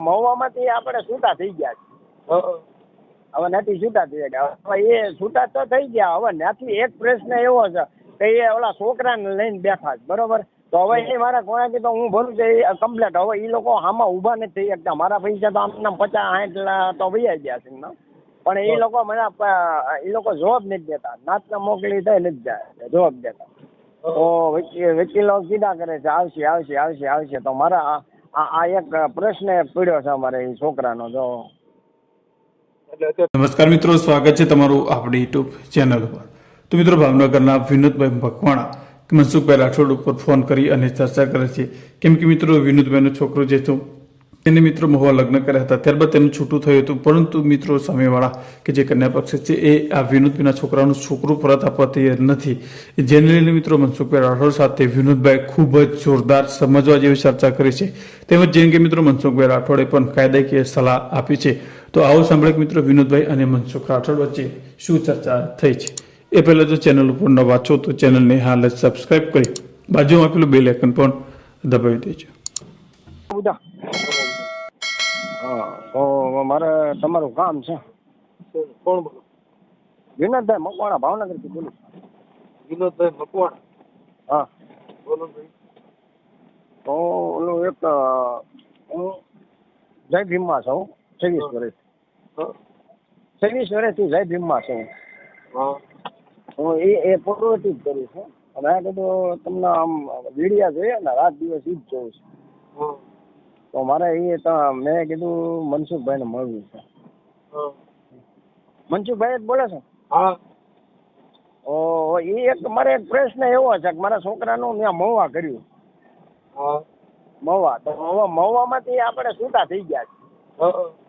મહુવામાંથી આપણે છૂટા થઈ ગયા છે હવે નથી છૂટા થઈ ગયા. હવે એ છૂટા તો થઈ ગયા. હવે નથી એક પ્રશ્ન એવો છે કે એ ઓલા છોકરાને લઈને બેઠા છે. બરોબર? તો હવે એ મારા કોણાથી તો હું ભરું છે કમ્પ્લેટ હવે એ લોકો આમાં ઊભા નથી થઈ શકતા. મારા પૈસા તો આમના પચાસ સાઠ તો વૈયા ગયા છે. પણ એ લોકો મને એ લોકો જવાબ નથી દેતા. નાતના મોકલી થાય નથી જાય. જવાબ દેતા. તો વકી- વકીલો કીધા કરે છે આવશે આવશે આવશે આવશે. તો મારા આ- એક પ્રશ્ન પડ્યો છે અમારે છોકરાનો, જો. નમસ્કાર મિત્રો, સ્વાગત છે તમારું આપણી યુટ્યુબ ચેનલ પર તો મિત્રો, ભાવનગરના વિનોદભાઈ ભકવાણા મનસુખભાઈ રાઠોડ ઉપર ફોન કરી અને ચર્ચા કરે છે. કેમ કે મિત્રો, વિનોદભાઈનો છોકરો જે હતો તેને મિત્રો મહુવા લગ્ન કર્યા હતા. ત્યારબાદ તેનું છૂટું થયું હતું. પરંતુ મિત્રો સામેવાળા કે જે કન્યા પક્ષ છે, એ આ વિનોદભાઈના છોકરાનું છોકરું પરત આપવા નથી. જેને લઈને મિત્રો મનસુખભાઈ રાઠોડ સાથે વિનોદભાઈ ખૂબ જ જોરદાર સમજવા જેવી ચર્ચા કરી છે. તેમજ જેમ કે મિત્રો મનસુખભાઈ રાઠોડે પણ કાયદાકીય સલાહ આપી છે. તો આવો સાંભળે મિત્રો વિનોદભાઈ અને મનસુખ રાઠોડ વચ્ચે શું ચર્ચા થઈ છે. એ પહેલાં જો ચેનલ ઉપર ન વાંચો તો ચેનલને હાલ જ સબસ્ક્રાઈબ કરી બાજુમાં આપેલું બેલ આઇકન પણ દબાવી દેજો. હા તો મારે તમારું કામ છે. કોણ બોલો? વિનોદભાઈ મકવાણા ભાવનગરથી બોલું વિનોદભાઈ મકવાણા? હા. બોલો ભાઈ. તો ઓલું એક હું જય ભીમમાં છું છવ્વીસ વર્ષ છવ્વીસ વર્ષથી જય ભીમમાં છું. હા. હું એ એ પૂર્વથી જ કરું છું. અને આ બધું તમને આમ વિડીયા જોઈએ ને રાત દિવસ એ જ જોઉં છું. તો મારે એ તો મેં કીધું મનસુખભાઈને મળવું છે. હા. મનસુખભાઈ જ બોલે છે? હા. ઓ એ એક મારે એક પ્રશ્ન એવો છે કે મારા છોકરાનું મેં મહુવા કર્યું. હા. મહુવા તો હવે મહુવામાંથી આપણે છૂટા થઈ ગયા છે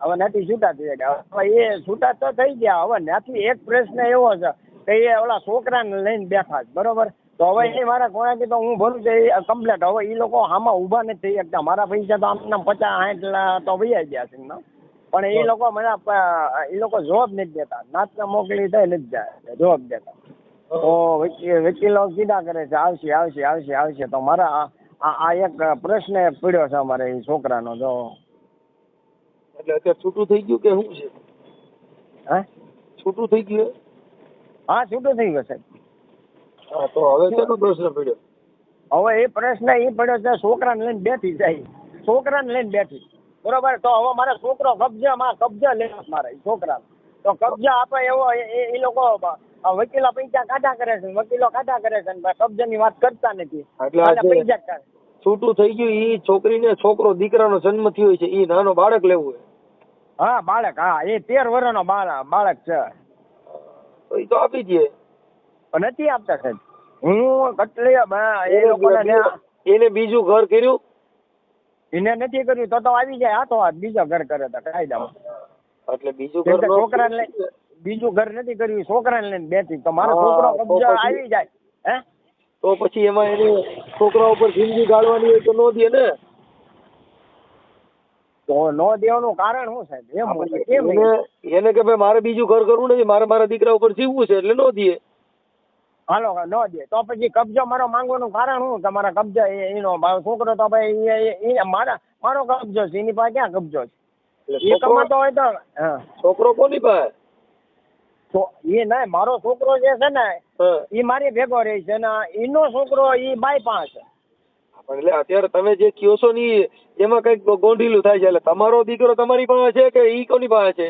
હવે નથી છૂટા થઈ ગયા. હવે એ છૂટા તો થઈ ગયા. હવે નથી એક પ્રશ્ન એવો છે કે એ ઓલા છોકરાને લઈને બેઠા છે. બરોબર? તો હવે એ મારા કોણે તો હું ભરું છે એ કમ્પ્લેટ હવે એ લોકો આમાં ઊભા નથી થઈ શકતા મારા પૈસા તો આમના પચાસ સાઠ તો વૈયા ગયા છે. પણ એ લોકો મને એ લોકો જવાબ નથી દેતા. નાતના મોકલી થઈ નથી જાય જવાબ દેતા. તો વકી- વકીલો કીધા કરે છે આવશે આવશે આવશે આવશે. તો મારા આ- એક પ્રશ્ન પડ્યો છે અમારે એ છોકરાનો જો. એટલે અત્યારે છૂટું થઈ ગયું કે શું છે? હે? છૂટું થઈ ગયું? હા છૂટું થઈ ગયું સાહેબ હા તો હવે શેનો પ્રશ્ન પડ્યો? હવે એ પ્રશ્ન એ પડ્યો છે છોકરાને લઈને બેઠી જાય. છોકરાને લઈને બેઠી. બરોબર? તો હવે મારે છોકરો કબજા માં કબજા લેવા મારે છોકરા તો કબજા આપે એવો એ- લોકો વકીલો પૈસા કાઢા કરે છે વકીલો કાઢા કરે છે ને કબજાની વાત કરતા નથી. પૈસા છૂટું થઈ ગયું એ છોકરીને છોકરો દીકરાનો જન્મ થયો છે એ નાનો બાળક લેવું હોય હા બાળક હા એ તેર વર્ષનો બાળક બાળક છે. તો આપી દે. પણ નથી આપતા સાહેબ. હું કેટલી એને બીજું ઘર કર્યું? એને નથી કર્યું તો તો આવી જાય. હાથો હાથ બીજા ઘર કરે તો કાયદામાં. એટલે બીજું ઘર છોકરાને લઈ બીજું ઘર નથી કર્યું છોકરાને લઈને બેઠી. તો મારો છોકરો કબજા આવી જાય. હે? તો પછી એમાં એની છોકરા ઉપર જિંદગી ગાળવાની હોય તો નો દે ને? તો નો દેવાનું કારણ શું સાહેબ? એમ એને કે ભાઈ મારે બીજું ઘર કરવું નથી મારે મારા દીકરા ઉપર જીવવું છે એટલે નો દે. હાલો નો દે. તો પછી કબજો મારો માંગવાનું કારણ શું? તમારા મારા કબજા એનો ભાવ છોકરો તો ભાઈ મારા મારો કબજો છે. એની પાસે ક્યાં કબજો છે? એ કમાતો હોય તો છોકરો કોની પાસે? તો એ ના મારો છોકરો જે છે ને એ મારી ભેગો રહે છે ને એનો છોકરો એ બાય પાસે એટલે અત્યારે તમે જે કયો છો ને એમાં કંઈક ગોંઢીલું થાય છે. એટલે તમારો દીકરો તમારી પાસે છે કે ઈ કોની પાસે છે?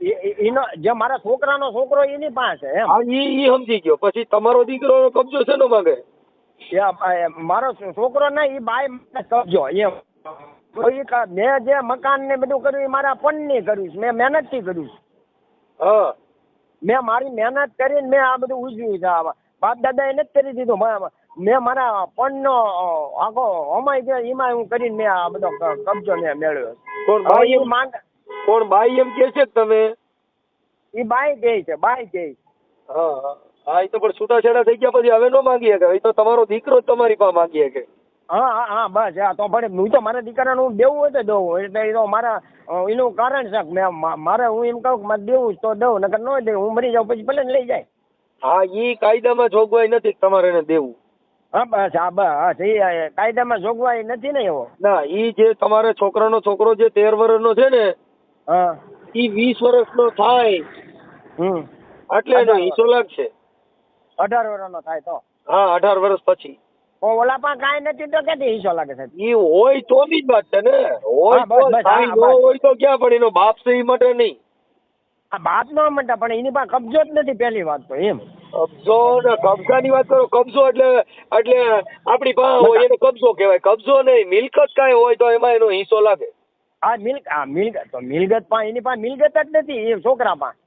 એનો જે મારા છોકરાનો છોકરો એની પાસે એમ. હા ઈ ઈ સમજી ગયો. પછી તમારો દીકરો કબજો છે નો માંગે મારો છોકરો ના એ બાય કબજો એમ. ઈ મેં જે મકાન ને બધું કર્યું એ મારા પણ ની કર્યું છે. મેં મહેનતથી કર્યું છે. હા. મેં મારી મહેનત કરીને મેં આ બધું ઉજવ્યું છે. બાપ દાદા એને જ કરી દીધું. મેં મારા પણનો નો આખો અમાય ગયો. એમાં હું કરીને મેં આ બધો કબજો મેં મેળવ્યો કોણ બાઈ એમ બાઈ કે છે તમે? એ બાય કે છે બાય કે હા હા. એ તો પણ છૂટાછેડા થઈ ગયા પછી હવે નો માંગી શકે. એ તો તમારો દીકરો જ તમારી પાસે માંગી શકે. હા હા હા બસ હા તો પણ હું તો મારા દીકરાને હું દેવું હોય તો દઉં એટલે એ તો મારા એનું કારણ છે કે મેં મારે હું એમ કહું કે મારે દેવું તો દઉં નકર ન દઉં હું મરી જાઉં પછી ભલે લઈ જાય. હા ઈ કાયદામાં જોગવાઈ નથી તમારે એને દેવું. હા બસ હા બસ એ કાયદામાં જોગવાઈ નથી ને એવો. ના એ જે તમારે છોકરાનો છોકરો જે તેર વર્ષનો છે ને હા. ઈ વીસ વર્ષનો થાય. હમ. એટલે એનો હિસ્સો લાગશે. અઢાર વર્ષનો થાય તો? હા અઢાર વર્ષ પછી. ઓલા પણ કાંઈ નથી તો ક્યાંથી હિસ્સો લાગે સાહેબ? ઈ હોય તો ની જ વાત છે ને. હોય તો હા, ન હોય તો ક્યાં પણ એનો બાપ છે ઈ મટે નહીં. આ બાપ નો મંટા પણ એની પાસે કબજો જ નથી પહેલી વાત તો એમ. કબજો ને કબજાની વાત કરો કબજો એટલે એટલે આપણી પાસે હોય એને કબજો કહેવાય. કબજો નહીં મિલકત કાંઈ હોય તો એમાં એનો હિસ્સો લાગે. આ મિલક આ મિલકત તો મિલકત પાસે એની પાસે મિલકત જ નથી એ છોકરા પાસે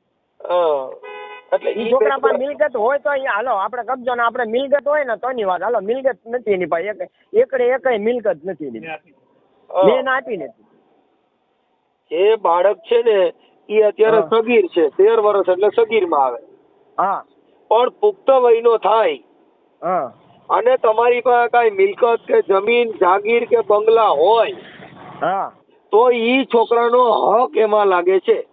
એટલે ઈ છોકરા પાસે મિલકત હોય તો હાલો આપણે કબજો ને આપણે મિલકત હોય ને તો ની વાત. હાલો મિલકત નથી એની પાસે. એક એકડે એકય મિલકત નથી એની પાસે. આપી નથી. જે બાળક છે ને એ અત્યારે. સગીર છે તેર વર્ષ એટલે સગીરમાં આવે. હા. પણ પુખ્ત વયનો થાય. હા. અને તમારી પાસે કઈ મિલકત કે જમીન જાગીર કે બંગલા હોય હા. તો ઈ છોકરાનો હક એમાં લાગે છે.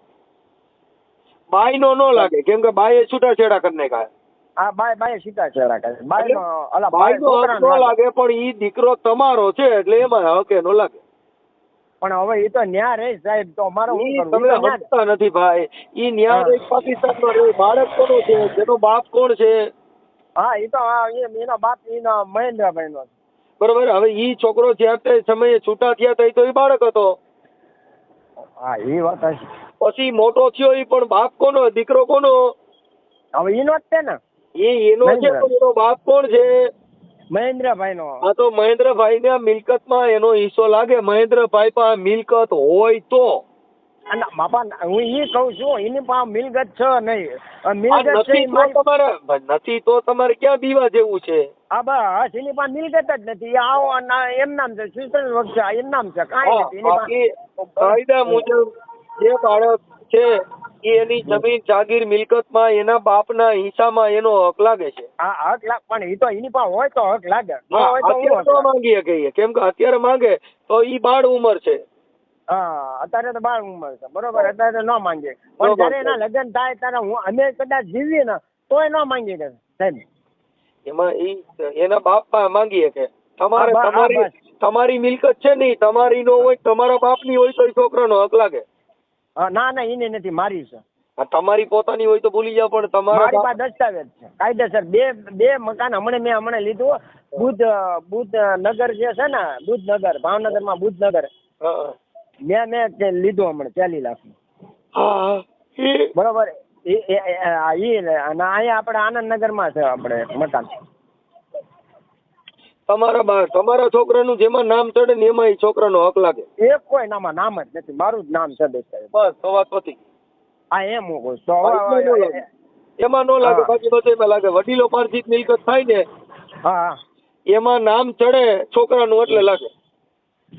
બાઈનો નો લાગે કેમ કે બાઈએ છૂટાછેડા કરી નાખ્યા. હા બાય બાય ચહેરા કરે બાય નો અલા બાઈનો હક નો લાગે. પણ ઈ દીકરો તમારો છે એટલે એમાં હક એનો લાગે. પણ હવે એ તો ન્યા રહે સાહેબ તો અમારો તમે ઈ તો ન્યા- સમજતા નથી ભાઈ. ઈ ન્યા રહે પાકિસ્તાન પાકિસ્તાનમાં રહે બાળક કોનો છે જેનો બાપ કોણ છે? હા એ તો એનો બાપ એનો મહેન્દ્રભાઈ નો બરોબર હવે ઈ છોકરો જ્યાં તે સમયે છૂટા થયા તો એ બાળક હતો. હા એ વાત હશે પછી મોટો થયો એ પણ બાપ કોનો? દીકરો કોનો? હવે એનો જ છે ને. એ એનો છે પણ એનો બાપ કોણ છે? મહેન્દ્રભાઈ નો આ તો મહેન્દ્રભાઈ ને મિલકતમાં એનો હિસ્સો લાગે. મહેન્દ્રભાઈ પાસે મિલકત હોય તો. બાપા હું ઈ કઉ છું એની પાસે મિલકત છે નહીં. આ આ મિલકત છે નથી ઈ તમારે નથી તો તમારે ક્યાં બીવા જેવું છે? આ બસ એની પાસે મિલકત જ નથી. આવો ના એમ નામ છે સુશીલ વખત છે એમ નામ છે કાંઈ નથી. એની પાસે બાકી કાયદા મુજબ જે બાળક છે એની જમીન જાગીર મિલકતમાં એના બાપના હિસ્સામાં એનો હક લાગે છે. હા હક લાગ પણ એ તો એની પાસે હોય તો હક લાગે. ન ન માંગી શકીએ કેમ કે અત્યારે માંગે તો ઈ બાળ ઉંમર છે. હા અત્યારે તો બાર ઉંમર છે. બરોબર અત્યારે તો ન માંગે. પણ જયારે એના લગ્ન થાય ત્યારે હું અમે કદાચ જીવીએ ને તોય ન માંગી કે સાહેબ. એમાં ઈ એના બાપ પાસે માંગી કે તમારે તમારી તમારી મિલકત છે નહીં તમારી નો હોય તમારા બાપની હોય તો છોકરાનો હક લાગે. હા, ના ના એને નથી મારી છે. તમારી પોતાની હોય તો ભૂલી જાવ પણ તમારા મારી પાસે દસ્તાવેજ છે. કાયદેસર. બે બે મકાન હમણાં મેં હમણાં લીધું બુદ્ધ બુદ્ધ નગર જે છે ને બુદ્ધનગર ભાવનગરમાં બુદ્ધનગર મેં મેં લીધો હમણાં ચાલી લાખ બરોબર. એ ને અહીંયા આપણે આનંદનગરમાં છે આપણે મકાન. તમારા તમારા છોકરાનું જેમાં નામ ચડે ને એમાં છોકરા છોકરાનો હક લાગે. એક કોઈ નામ નામ જ નથી. મારું જ નામ છે બસ તો વાત પતી હા એમ હું કહું તો એમાં નો લાગે. બાકી નો. બાકી બધેમાં લાગે. વડીલો પાર્થિત મિલકત થાય ને હા. એમાં નામ ચડે છોકરાનું એટલે લાગે.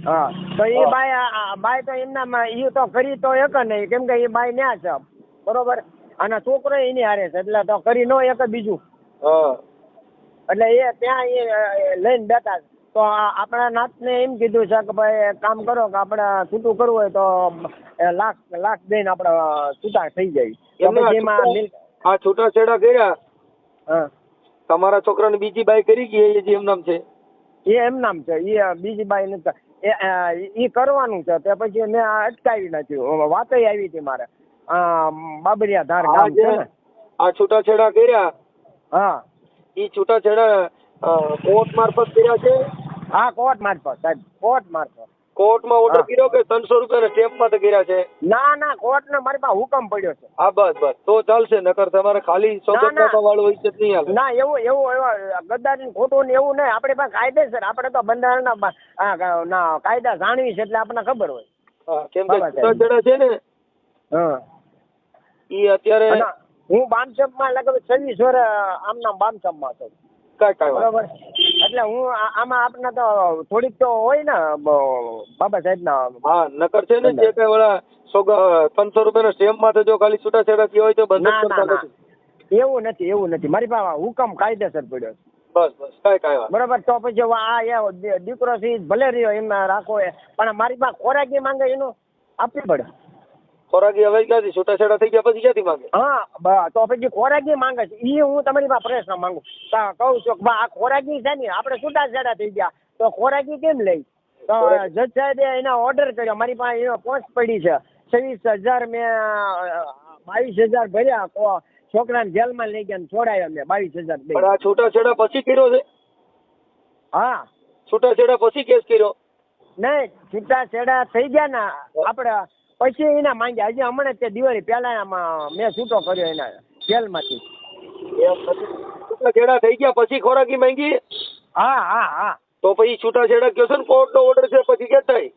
હા. તો એ હા. બાય બાય તો એમના ઈ તો કરી તો એક નહીં કેમ કે એ બાય ન્યા છે. બરોબર? અને છોકરો એની હારે છે. એટલે તો કરી નો એક બીજું. એટલે એ ત્યાં એ લઈને બેઠા. તો આપણા નાથને એમ કીધું છે કે ભાઈ કામ કરો કે આપણે છૂટું કરવું હોય તો લાખ લાખ દઈને આપણે છૂટા થઈ જાય. એમાં છૂટા- છેડા કર્યા. હા. તમારા છોકરાને બીજી બાઈ કરી ગઈ એ જે એમ નામ છે? એ એમ નામ છે. એ બીજી બાઈ નથી. એ કરવાનું છે. તે પછી મેં આ અટકાવી નાખ્યું. વાતય આવી હતી મારે. આ બાબરિયા ધાર ગામ છે આ છૂટાછેડા કર્યા? હા. એ છૂટાછેડા કોર્ટ મારફત કર્યા છે? હા કોર્ટ મારફત સાહેબ. કોર્ટ મારફત. કોર્ટમાં ઓર્ડર કર્યો કે ત્રણસો રૂપિયાના સ્ટેમ્પમાં કર્યા છે? ના ના કોર્ટ ને મારી પાસે હુકમ પડ્યો છે. હા બસ બસ. તો ચાલશે નકર તમારે ખાલી ના, ના. વાળું હોય છે નહીં હાલે. ના એવું એવું એવું ગદ્દારી ખોટું ને એવું નહીં. આપણી પાસે કાયદેસર આપણે તો બંધારણના ના કાયદા જાણવી છે એટલે આપણને ખબર હોય. હા કેમ કે બાબા છે ને હા. ઈ અત્યારે હું બાંધકામમાં લગભગ છવ્વીસ વર્ષ આમના બાંધકામમાં છું કાંઈ કાંઈ બરોબર. એટલે હું આમાં આપના તો થોડીક તો હોય ને બાબા બાબા સાહેબના. હા નકર છે ને જે કઈ વાળા સોગા રૂપિયા રૂપિયાના સ્ટેમ્પમાં તો જો ખાલી છૂટાછેડા થયા હોય તો બંધ ના ના કરતા નથી. એવું નથી એવું નથી. મારી પાસે હુકમ કાયદેસર પડ્યો છે. બસ બસ કાંઈ કાંઈ વાત તો પછી આ એ દીકરો છે ભલે રહ્યો એમાં રાખો પણ મારી પાસે ખોરાકી માંગે એનું આપવી પડે. ખોરાકી હવે ક્યાંથી? છૂટાછેડા થઈ ગયા પછી ક્યાંથી માંગે? હા તો પછી ખોરાકી માંગે છે એ હું તમારી પાસે પ્રશ્ન માંગુ કહું છું કે બા આ ખોરાકી છે ને આપણે છૂટાછેડા થઈ ગયા. તો ખોરાકી કેમ લઈ? તો જજ સાહેબે એના ઓર્ડર કર્યો. મારી પાસે એનો પોસ્ટ પડી છે. છવ્વીસ હજાર મેં બાવીસ હજાર ભર્યા. છોકરાને જેલમાં લઈ ગયા છોડાયો મેં બાવીસ હજાર પણ આ છૂટાછેડા પછી કર્યો છે? હા. છૂટાછેડા પછી કેસ કર્યો? નહીં છૂટાછેડા થઈ ગયા ને આપણે પછી એના માંગ્યા હજી હમણાં તે દિવાળી પેલા આમાં મેં છૂટો કર્યો એના જેલમાંથી. છૂટાછેડા થઈ ગયા પછી ખોરાકી માંગી? હા હા હા. તો પછી છૂટાછેડા કયો છે ને? કોર્ટનો ઓર્ડર છે પછી કે થાય?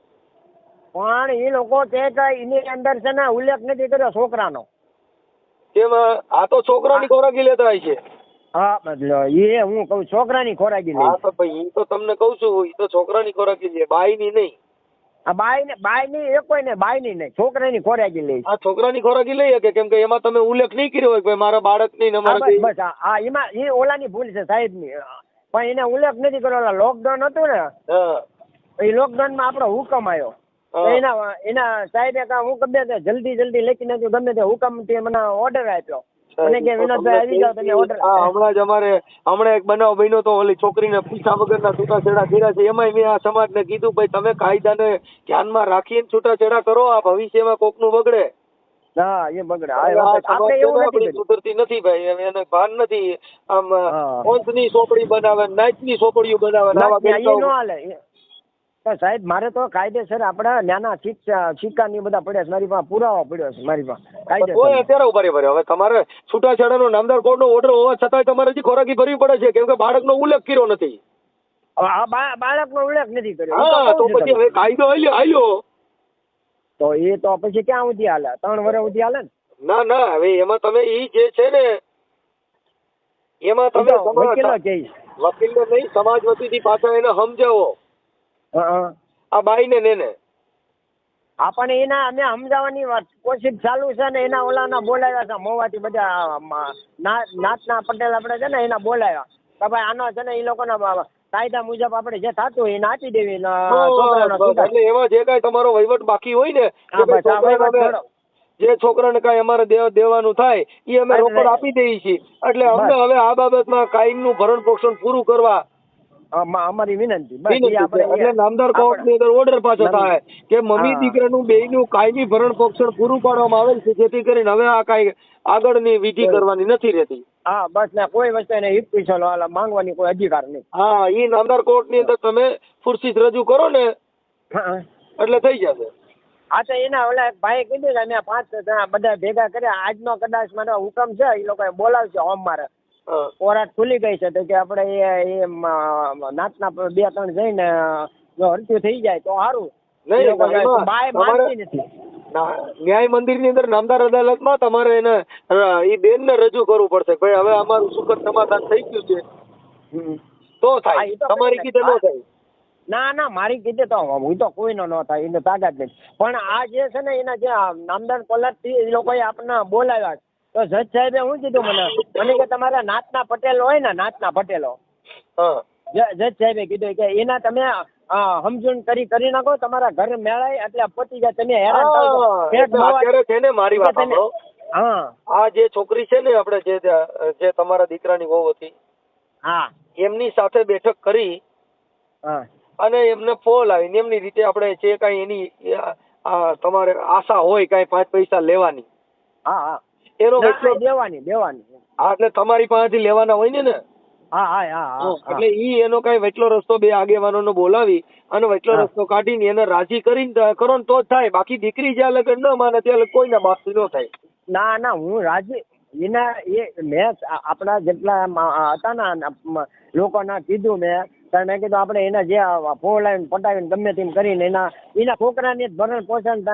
પણ એ લોકો કે એની અંદર છે ને ઉલ્લેખ નથી કર્યો છોકરાનો. તેમાં આ તો છોકરાની ખોરાકી લેતા હોય છે. હા એ હું કહું છોકરાની ખોરાકી હા લઈ. તો ભાઈ તો તમને કઉ છું એ તો છોકરાની ખોરાકી નહીં આ બાઈ ને બાઈ ની એ કોઈ ને બાઈ ની નહીં છોકરાની ખોરાકી લઈ. આ છોકરાની ખોરાકી લઈ કેમ કે એમાં તમે ઉલ્લેખ નહીં કર્યો હોય કે ભાઈ મારા બાળકની ને મારા બસ હા, એમાં એ ઓલાની ભૂલ છે સાહેબની પણ એને ઉલ્લેખ નથી કર્યો લોકડાઉન હતું ને એ લોકડાઉનમાં આપણો હુકમ આવ્યો એના એના સાહેબે હું ગમે તે જલ્દી જલ્દી લખી નાખ્યું ગમે તે હુકમથી મને ઓર્ડર આપ્યો. મને કે વિનોદભાઈ આવી જાઓ તમે ઓર્ડર હા હમણાં જ અમારે હમણાં એક બનાવ બન્યો તો ઓલી છોકરીને પૈસા વગરના છૂટાછેડા કર્યા છે. એમાંય મેં આ સમાજને કીધું ભાઈ તમે કાયદાને ધ્યાનમાં રાખીને છૂટાછેડા કરો. આ ભવિષ્યમાં કોકનું બગડે. હા એ બગડે. આપણે એવું નથી સુધરતી નથી ભાઈ. એને- ભાન નથી. આમ. પંચની સોપડી બનાવે નાચની સોપડીઓ બનાવે આવા સાહેબ મારે તો કાયદેસર આપણા નાના સિક્કા ની બધા પડ્યા છે. મારી પાસે પુરાવા પડ્યો છે મારી પાસે. કાયદેસર અત્યારે ઊભા રહે ભરે હવે તમારે છૂટાછેડાનો નામદાર કોર્ટનો ઓર્ડર હોવા છતાંય તમારે હજી ખોરાકી ભરવી પડે છે. કેમ કે બાળકનો ઉલ્લેખ કર્યો નથી. આ બાળકનો ઉલ્લેખ નથી કર્યો. હા તો પછી હવે કાયદો આલ્યો તો એ તો પછી ક્યાં સુધી હાલે? ત્રણ વર્ષ સુધી હાલે ને? ના ના હવે એમાં તમે ઈ જે છે ને એમાં તમે વકીલો નહીં સમાજ વતીથી પાછા એને સમજાવો. આ બાઈ ને નેને આપણને એના અમે સમજાવવાની વાત કોશિશ ચાલુ છે ને એના ઓલાના બોલાવ્યા છે. મોવાથી બધા નાથના પટેલ આપણે છે ને એના બોલાવ્યા. કે ભાઈ આનો છે ને એ લોકોના કાયદા મુજબ આપણે જે થતું હોય એને આપી દેવી. ને એટલે એમાં જે કાંઈ તમારો વહીવટ બાકી હોય ને. જે છોકરાને કાંઈ અમારે દેવા દેવાનું થાય એ અમે રોકડ આપી દઈએ છીએ. એટલે અમને હવે આ બાબતમાં કાયમનું ભરણ પોષણ પૂરું કરવા અમારી વિનંતી એટલે નામદાર કોર્ટની અંદર ઓર્ડર પાછો થાય કે મમ્મી. દીકરાનું બેયનું કાયમી ભરણ પોષણ પૂરું પાડવામાં આવેલ છે જેથી કરીને હવે આ કાંઈ આગળની વિધિ કરવાની નથી રહેતી. હા બસ ને કોઈ વસ્તુ એને પીછો માંગવાની કોઈ અધિકાર નહીં. હા એ નામદાર કોર્ટની અંદર તમે ફુરશીત રજૂ કરો ને એટલે થઈ જશે. હા તો એના ઓલા ભાઈ કીધું કે અમે પાંચ બધા ભેગા કર્યા. આજનો કદાચ મારો હુકમ છે એ લોકો બોલાવશે હોમ મારે હા કોરાટ ખુલી ગઈ છે તો કે આપણે એ એ નાતના બે ત્રણ જઈને જો હરતું થઈ જાય તો સારું. ન્યાય મંદિરની બાય માનતી નથી. ના, ન્યાય મંદિરની અંદર નામદાર અદાલતમાં તમારે એને એ બેન ને રજૂ કરવું પડશે ભાઈ હવે અમારું સુખદ સમાધાન થઈ ગયું છે. તો થાય. તમારી કીધે ન થાય. ના ના મારી કીધે તો હું તો કોઈનો ન થાય એને તાકાત નથી. પણ આ જે છે ને એના જે નામદાર કોલરથી એ લોકોએ આપના બોલાવ્યા. તો જજ સાહેબે શું કીધું મને? મને કે તમારા નાતના પટેલ હોય ને નાતના પટેલો. જજ સાહેબે કીધું કે એના તમે સમજણ કરી કરી નાખો તમારા ઘર મેળાય એટલે પતી જાય તમે હેરાન અત્યારે છે ને મારી વાત હા. આ જે છોકરી છે ને આપણે જે જે તમારા દીકરાની વહુ હતી હા. એમની સાથે બેઠક કરી હા. અને એમને ફોલ આવીને એમની રીતે આપણે જે કાંઈ એની તમારે આશા હોય કાંઈ પાંચ પૈસા લેવાની. હા હા. એનો ના, દેવાની દેવાની હા એટલે તમારી પાસેથી લેવાના હોય ને ને હા હા હા એટલે ઈ એનો કઈ વેટલો રસ્તો બે આગેવાનોનો બોલાવી અને વેટલો રસ્તો કાઢીને એને રાજી કરીને કરો ને તો જ થાય. બાકી દીકરી જ્યાં લગન ન માને ત્યાં કોઈના બાપથી ન થાય. ના ના હું રાજી એના એ મેં આપણા જેટલા હતા ને લોકોના કીધું મેં. ત્યારે મેં કીધું આપણે એના જે ફોર લાઈન પટાવીને ગમે તેમ કરીને એના એના છોકરાને જ ભરણ પોષણ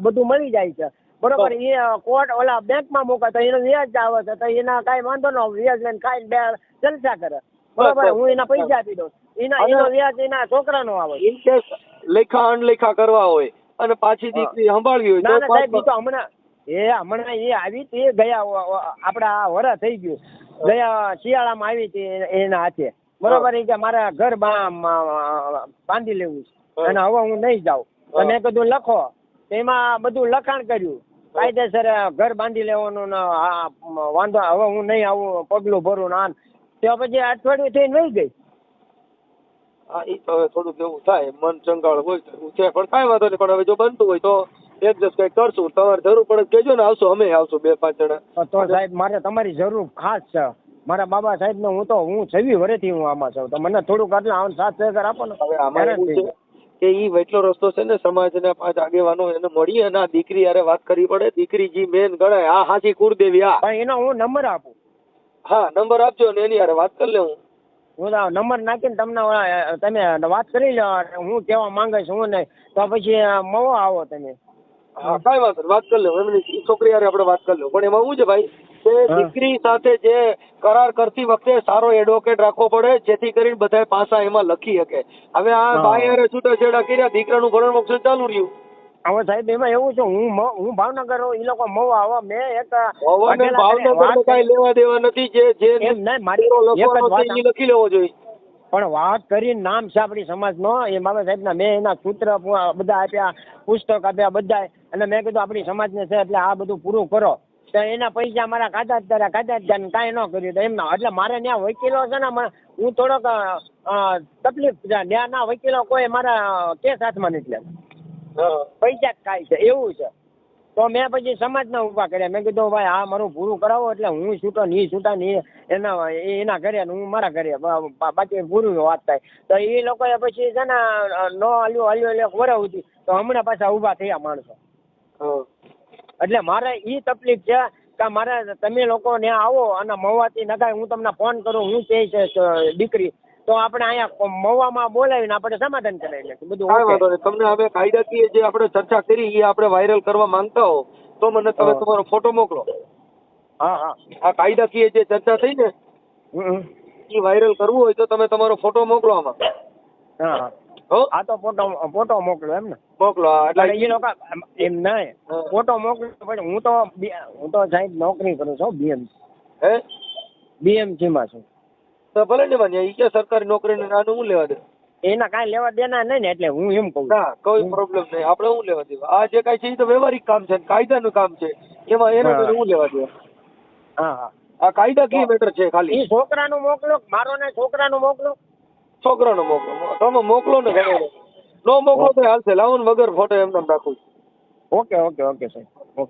બધું મળી જાય છે. બરોબર એ કોર્ટ ઓલા બેંકમાં મૂકે તો એનો વ્યાજ આવે છે તો એના કાંઈ વાંધો ન વ્યાજ લઈને ખાઈને બે જલસા કરે. બરોબર હું એના પૈસા આપી દઉં. એના એનો વ્યાજ એના છોકરાનો આવે. ઇન્ટરેસ્ટ લેખા અણલેખા કરવા હોય અને પાછી દીકરી સંભાળવી હોય ના સાહેબ તો હમણાં એ હમણાં એ આવી હતી ગયા આપડા વરા થઈ ગયું. ગયા શિયાળામાં આવી હતી એના હાથે. બરોબર એ કે મારે ઘર બાંધી લેવું છે. અને હવે હું નહીં જાઉં. તો મેં કીધું લખો. તો એમાં બધું લખાણ કર્યું. કાયદેસર ઘર બાંધી લેવાનું વાંધો હવે હું નહીં આવું પગલું ભરું ના આમ. તો પછી અઠવાડિયું થઈને વહી ગઈ. હા એ તો હવે થોડુંક એવું થાય મન ચંગાળ હોય તો છે પણ કાંઈ વાંધો નહીં પણ હવે જો બનતું હોય તો એડજસ્ટ કઈ કરશું. તમારે જરૂર પડે કેજો ને આવશું અમે આવશું બે પાંચ જણા. તો સાહેબ મારે તમારી જરૂર ખાસ છે. મારા બાબા સાહેબ ને હું તો હું છવી વરેથી હું આમાં છું. તો મને થોડુંક આટલા સાથ સહકાર આપો ને. હવે આમાં કે ઈ વૈટલો રસ્તો છે ને સમાજના પાંચ આગેવાનો એને મળી અને આ દીકરી હારે વાત કરવી પડે. દીકરી જી મેન ગણાય. આ હાચી કુળદેવી આ. એનો હું નંબર આપું. હા નંબર આપજો ને એની હારે વાત કરી લે હું. નંબર નાખીને તમને તમે વાત કરી લો અને હું કેવા માંગે છું હું નહીં તો પછી મવો આવો તમે. હા કાંઈ વાત વાત કરી લો એમની છોકરી હારે આપણે વાત કરી લો. પણ એમાં શું છે ભાઈ? કે દીકરી સાથે જે કરાર કરતી વખતે સારો એડવોકેટ રાખવો પડે જેથી કરીને બધા પાસા એમાં લખી શકે. હવે આ ભાઈ અરે છૂટાછેડા કર્યા દીકરાનું ભરણ મોક્ષ ચાલુ રહ્યું. હવે સાહેબ એમાં એવું છે હું હું ભાવનગર એ લોકો મહુવા આવો મેં એક ભાવનગર કઈ લેવા દેવા નથી જે જે મારી લખી લેવો જોઈએ. પણ વાત કરીને નામ છે આપણી સમાજનો એ બાબા સાહેબના મેં એના સૂત્ર બધા આપ્યા પુસ્તક આપ્યા બધા અને મેં કીધું આપણી સમાજને છે એટલે આ બધું પૂરું કરો. તો એના પૈસા મારા ખાતા જ કર્યા ખાતા જ ગયા ને કાંઈ ન કર્યું તો એમના એટલે મારે ત્યાં વકીલો છે ને હું થોડોક તકલીફ છે. ત્યાંના વકીલો કોઈ મારા કેસ હાથમાં નથી લેતા પૈસા જ ખાય છે એવું છે. તો મેં પછી સમાજના ઊભા કર્યા. મેં કીધું ભાઈ આ મારું પૂરું કરાવો એટલે હું છૂટો ની છૂટા ને એના એ એના ઘરે ને હું મારા ઘરે બાકી પૂરું વાત થાય. તો એ લોકોએ પછી છે ને નો હાલ્યો હાલ્યો એટલે સુધી તો હમણાં પાછા ઊભા થયા માણસો. એટલે મારે એ તકલીફ છે કે મારે તમે લોકો ત્યાં આવો અને મહુવાથી નખાય હું તમને ફોન કરું હું કે છે દીકરી તો આપણે અહીંયા મહુવામાં બોલાવીને આપણે સમાધાન કરાવી લઈશું બધું કાંઈ. વાંધો નહીં. તમને હવે કાયદાકીય જે આપણે ચર્ચા કરી એ આપણે વાયરલ કરવા માંગતા હો તો મને તમે તમારો ફોટો મોકલો. હા હા. આ કાયદાકીય જે ચર્ચા થઈ ને. એ વાયરલ કરવું હોય તો તમે તમારો ફોટો મોકલો આમાં. હા આ તો ફોટો ફોટો મોકલો એમ ને મોકલો એટલે એ લોકો એમ નહીં. ફોટો મોકલો પછી હું તો હું તો સાહેબ નોકરી કરું છું બીએમ. હે? બીએમસી માં છું. તો ભલે ને માન્ય ઈ કે સરકારી નોકરીને આનું હું લેવા દે? એના કાંઈ લેવા દેના નહીં ને એટલે હું એમ કહું ના કોઈ પ્રોબ્લેમ નહીં. આપણે હું લેવા દેવા? આ જે કાંઈ છે એ તો વ્યવહારિક કામ છે ને કાયદાનું કામ છે. એમાં એના. હું. લેવા દેવા? હા હા. આ કાયદાકીય મેટર છે ખાલી? એ છોકરાનું મોકલો મારો ને છોકરાનું મોકલો. છોકરાનો મોકલો તમે મોકલો ને નો મોકલો તો હાલશે. લાવું વગર ફોટો એમને એમ રાખું ઓકે ઓકે ઓકે સાહેબ.